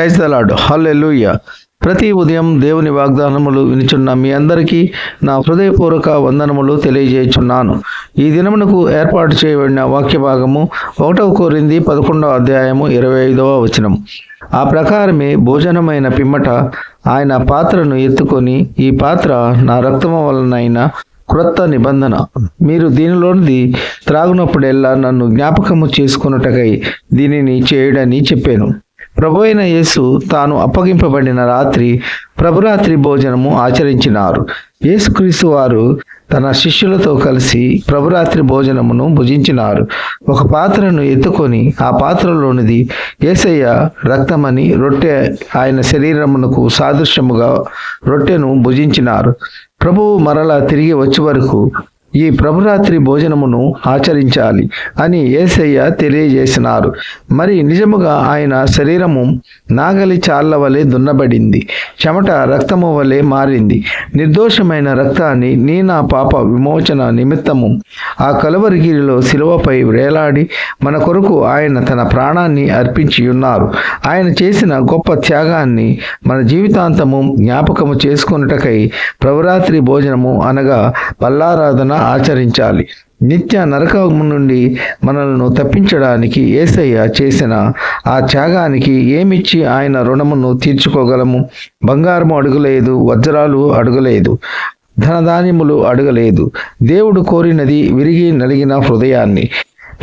Praise దలాడు హల్లెలూయ. ప్రతి ఉదయం దేవుని వాగ్దానములు వినిచున్న మీ అందరికీ నా హృదయపూర్వక వందనములు తెలియజేయుచున్నాను. ఈ దినమునకు ఏర్పాటు చేయబడిన వాక్య భాగము ఒకటవ కోరింది పదకొండవ అధ్యాయము ఇరవై ఐదవ వచనం. ఆ ప్రకారమే భోజనమైన పిమ్మట ఆయన పాత్రను ఎత్తుకొని ఈ పాత్ర నా రక్తము వలనైన క్రొత్త నిబంధన. మీరు దీనిలోనిది త్రాగునప్పుడెల్లా నన్ను జ్ఞాపకము చేసుకున్నటకై దీనిని చేయడని చెప్పాను. ప్రభు అయిన యేసు తాను అప్పగింపబడిన రాత్రి ప్రభురాత్రి భోజనము ఆచరించినారు. యేసుక్రీస్తు వారు తన శిష్యులతో కలిసి ప్రభురాత్రి భోజనమును భుజించినారు. ఒక పాత్రను ఎత్తుకొని ఆ పాత్రలోనిది ఏసయ్య రక్తమని రొట్టె ఆయన శరీరమునకు సాదృశ్యముగా రొట్టెను భుజించినారు. ప్రభువు మరలా తిరిగి వచ్చే వరకు ఈ ప్రభురాత్రి భోజనమును ఆచరించాలి అని ఏసయ్య తెలియజేసినారు. మరి నిజముగా ఆయన శరీరము నాగలి చాళ్ళ వలె దున్నబడింది. చెమట రక్తము వలె మారింది. నిర్దోషమైన రక్తాన్ని నీ నా పాప విమోచన నిమిత్తము ఆ కలవరిగిరిలో శిలువపై వేలాడి మన కొరకు ఆయన తన ప్రాణాన్ని అర్పించి ఉన్నారు ఆయన చేసిన గొప్ప త్యాగాన్ని మన జీవితాంతము జ్ఞాపకము చేసుకున్నటకై ప్రభురాత్రి భోజనము అనగా పల్లారాధన ఆచరించాలి. నిత్య నరకము నుండి మనలను తప్పించడానికి ఏసయ్య చేసిన ఆ త్యాగానికి ఏమిచ్చి ఆయన రుణమును తీర్చుకోగలము? బంగారము అడుగులేదు వజ్రాలు అడుగలేదు ధనధాన్యములు అడగలేదు. దేవుడు కోరినది విరిగి నలిగిన హృదయాన్ని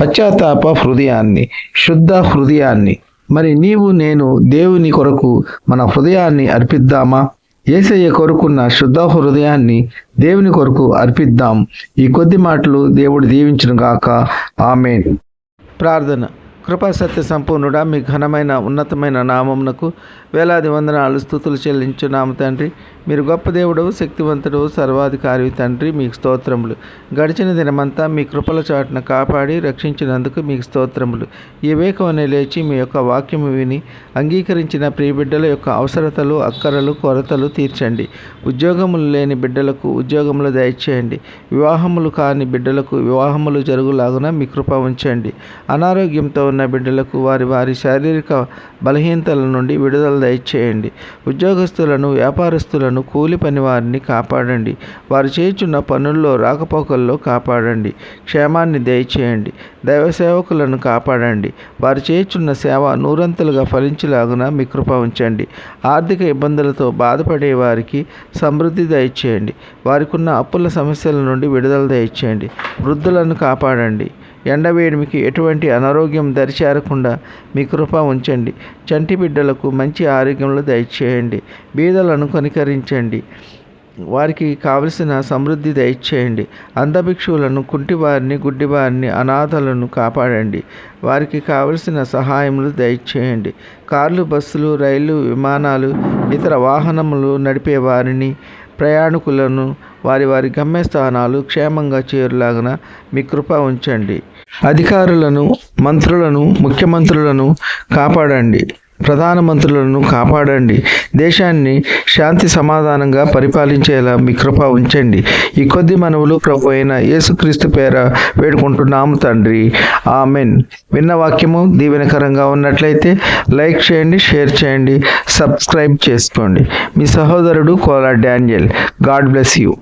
పశ్చాత్తాప హృదయాన్ని శుద్ధ హృదయాన్ని. మరి నీవు నేను దేవుని కొరకు మన హృదయాన్ని అర్పిద్దామా? ఏసయ్య కొరుకున్న శుద్ధ హృదయాన్ని దేవుని కొరకు అర్పిద్దాం. ఈ కొద్ది మాటలు దేవుడు దీవించును గాక. ఆమెన్. ప్రార్థన. కృపా సత్య సంపూర్ణుడా మీ ఘనమైన ఉన్నతమైన నామమునకు వేలాది వందనాలు స్థుతులు చెల్లించున్నాము తండ్రి. మీరు గొప్ప దేవుడు శక్తివంతుడు సర్వాధికారి తండ్రి మీకు స్తోత్రములు. గడిచిన దినమంతా మీ కృపల చాటున కాపాడి రక్షించినందుకు మీకు స్తోత్రములు. ఈ వేకమనే లేచి మీ యొక్క వాక్యము విని అంగీకరించిన ప్రియ బిడ్డల యొక్క అవసరతలు అక్కరలు కొరతలు తీర్చండి. ఉద్యోగములు లేని బిడ్డలకు ఉద్యోగములు దయచేయండి. వివాహములు కాని బిడ్డలకు వివాహములు జరుగులాగున మీ కృప ఉంచండి. అనారోగ్యంతో ఉన్న బిడ్డలకు వారి వారి శారీరక బలహీనతల నుండి విడుదల దయచేయండి. ఉద్యోగస్తులను వ్యాపారస్తులను కూలి పని వారిని కాపాడండి. వారు చేయుచున్న పనుల్లో రాకపోకల్లో కాపాడండి. క్షేమాన్ని దయచేయండి. దైవ సేవకులను కాపాడండి. వారు చేయుచున్న సేవ నూరంతలుగా ఫలించలాగున మీ కృప ఉంచండి. ఆర్థిక ఇబ్బందులతో బాధపడే వారికి సమృద్ధి దయచేయండి. వారికి ఉన్న అప్పుల సమస్యల నుండి విడుదల దయచేయండి. వృద్ధులను కాపాడండి. ఎండవేడిమికి ఎటువంటి అనారోగ్యం దరిచేరకుండా మీ కృప ఉంచండి. చంటి బిడ్డలకు మంచి ఆరోగ్యంలో దయచేయండి. బీదలను కనికరించండి వారికి కావలసిన సమృద్ధి దయచేయండి. అంధభిక్షువులను కుంటివారిని గుడ్డివారిని అనాథలను కాపాడండి. వారికి కావలసిన సహాయములు దయచేయండి. కార్లు బస్సులు రైళ్ళు విమానాలు ఇతర వాహనములు నడిపే వారిని ప్రయాణికులను వారి వారి గమ్యస్థానాలు క్షేమంగా చేరులాగన మీ కృప ఉంచండి. అధికారులను మంత్రులను ముఖ్యమంత్రులను కాపాడండి. ప్రధానమంత్రులను కాపాడండి. దేశాన్ని శాంతి సమాధానంగా పరిపాలించేలా మీ కృప ఉంచండి. ఈ కొద్ది మనవులు ప్రభు అయిన యేసుక్రీస్తు పేర వేడుకుంటున్నాము తండ్రి. ఆమెన్. విన్న వాక్యము దీవెనకరంగా ఉన్నట్లయితే లైక్ చేయండి షేర్ చేయండి సబ్స్క్రైబ్ చేసుకోండి. మీ సహోదరుడు Kola Daniel. God bless you.